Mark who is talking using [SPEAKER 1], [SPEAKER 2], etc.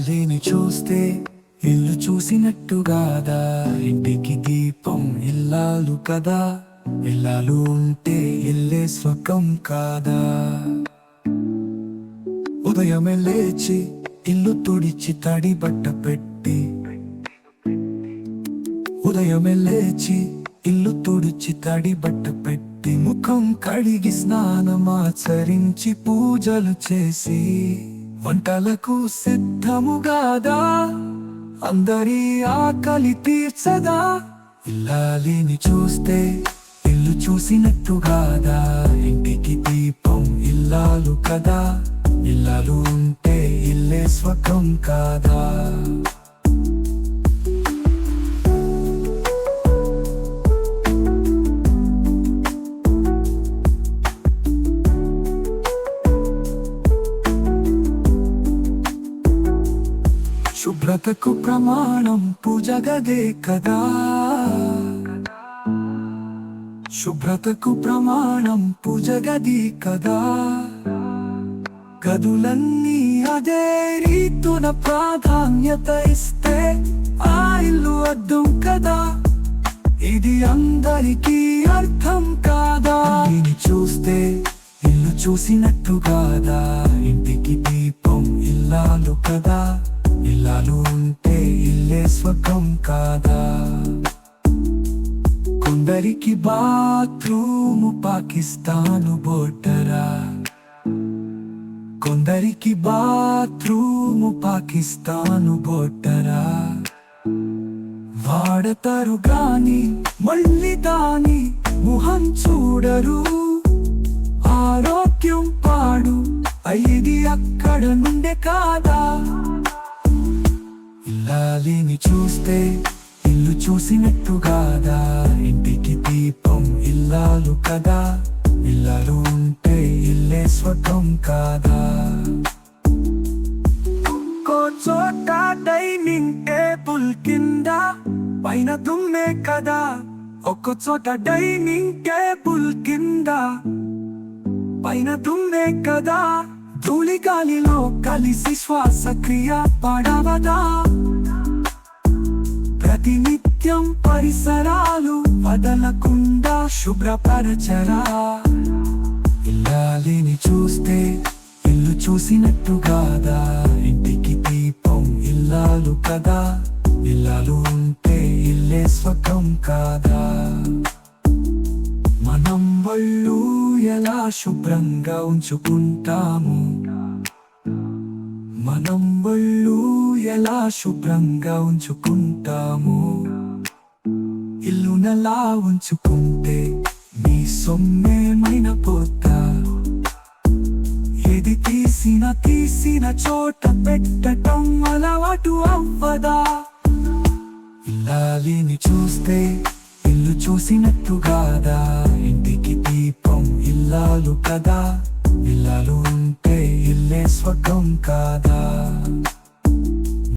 [SPEAKER 1] గాలిని చూస్తే ఇల్లు చూసినట్టుగాదా ఇంటికి దీపం ఇల్లాలు కదా. ఇల్లాలు ఉంటే ఇల్లే స్వకం కాదా. ఉదయమే లేచి ఇల్లు తుడిచి తడి బట్ట పెట్టి. ఉదయమే లేచి ఇల్లు తుడిచి తడి బట్ట పెట్టి. ముఖం కడిగి స్నానమాచరించి పూజలు చేసి. వంటలకు సిద్ధముగాదా అందరి ఆకలి తీర్చదా? ఇల్లాలిని చూస్తే ఇల్లు చూసినట్టుగాదా ఇంటికి దీపం ఇల్లాలు కదా? ఇల్లాలు ఉంటే ఇల్లే స్వర్గం కాదా? శుభ్రతకు ప్రమాణం పూజ గదే కదా. శుభ్రతకు ప్రమాణం పూజ గది కదా. గదులన్నీ అదే రీతున ప్రాధాన్యత ఇస్తే ఆ ఇల్లు అద్దం కదా. ఇది అందరికీ అర్థం కాదా? ఇది చూస్తే ఇల్లు చూసినట్టు కాదా? ఇంటికి దీపం ఇల్లాలు కదా. ఇల్లాలు ఉంటే ఇల్లే స్వర్గం కాదా? కొందరికి బాత్రూము పాకిస్తాను బోటరా కొందరికి బాత్రూము పాకిస్తాను బోటరా వాడతారు గాని మళ్ళీ దాని ముఖం చూడరు. ఆరోగ్యం పాడు అయ్యిది అక్కడ నుండే కాదా? ఇల్లాలిని చూస్తే ఇల్లు చూసినట్టు కాదా ఇంటికి దీపం ఇల్లాలు కదా. ఇల్లాలు ఉంటే ఇల్లే స్వర్గం కాదా. చోట డైనింగ్ టేబుల్ కింద పైన దుమ్మే కదా. ఒక్కో చోట డైనింగ్ టేబుల్ కింద పైన దుమ్మే కదా. ధూళి గాలిలో కలిసి శ్వాసక్రియ పడవదా. నిత్యం పరిసరాలు వదలకుండా శుభ్రపరచరా. ఇల్లాలిని చూస్తే ఇల్లు చూసినట్టు కాదా ఇంటికి దీపం ఇల్లాలు కదా. ఇల్లాలు ఉంటే ఇల్లే స్వకం కాదా. మనం వాళ్ళు ఎలా శుభ్రంగా ఉంచుకుంటాము? మనం వాళ్ళు ఎలా శుభ్రంగా ఉంచుకుంటాము? ఇల్లునలా ఉంచుకుంటే మీ సొమ్మేమైన పోతా? ఏది తీసిన తీసిన చోట పెట్టటం అలవాటు అవ్వదా? ఇల్లాలిని చూస్తే ఇల్లు చూసినట్టు కాదా? ఇంటికి దీపం ఇల్లాలు కదా? ఇల్లాలు ఉంటే ఇల్లే స్వర్గం కాదా?